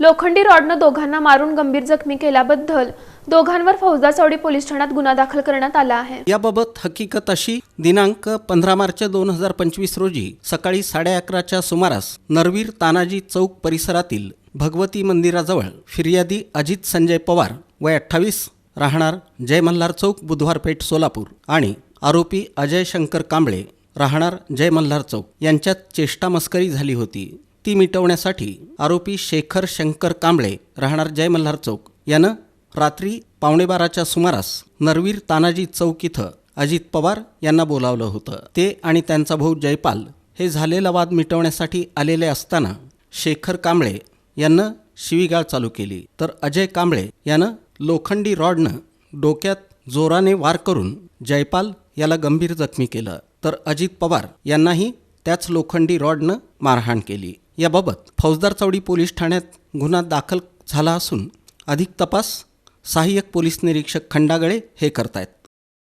लोखंडी रॉडनं दोघांना मारून गंभीर जखमी केल्याबद्दल दोघांवर फौजदार पोलीस ठाण्यात गुन्हा दाखल करण्यात आला आहे. याबाबत हकीकत अशी दिनांक पंधरा मार्च दोन हजार पंचवीस रोजी सकाळी साडे अकराच्या सुमारास नरवीर तानाजी चौक परिसरातील भगवती मंदिराजवळ फिर्यादी अजित संजय पवार वय अठ्ठावीस राहणार जय मल्हार चौक बुधवार पेठ सोलापूर आणि आरोपी अजय शंकर कांबळे राहणार जय मल्हार चौक यांच्यात चेष्टा मस्करी झाली होती. ती मिटवण्यासाठी आरोपी शेखर शंकर कांबळे राहणार जय मल्हार चौक. यानं रात्री पावणेबाराच्या सुमारास नरवीर तानाजी चौक इथं अजित पवार यांना बोलावलं होतं. ते आणि त्यांचा भाऊ जयपाल हे झालेला वाद मिटवण्यासाठी आलेले असताना शेखर कांबळे यानं शिवीगाळ चालू केली. तर अजय कांबळे यानं लोखंडी रॉडनं डोक्यात जोराने वार करून जयपाल याला गंभीर जखमी केलं. तर अजित पवार यांनाही त्याच लोखंडी रॉडनं मारहाण केली. याबाबत फौजदार चौडी पोलीस ठाण्यात गुन्हा दाखल झाला असून अधिक तपास सहाय्यक पोलीस निरीक्षक खंडागळे हे करतायत.